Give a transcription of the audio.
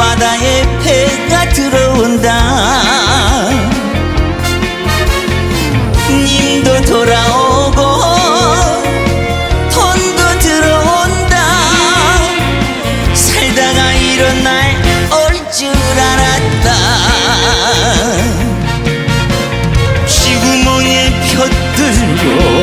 바다에 배가 들어온다. 님도 돌아오고 돈도 들어온다. 살다가 이런 날 올 줄 알았다. 지구멍에 펴들고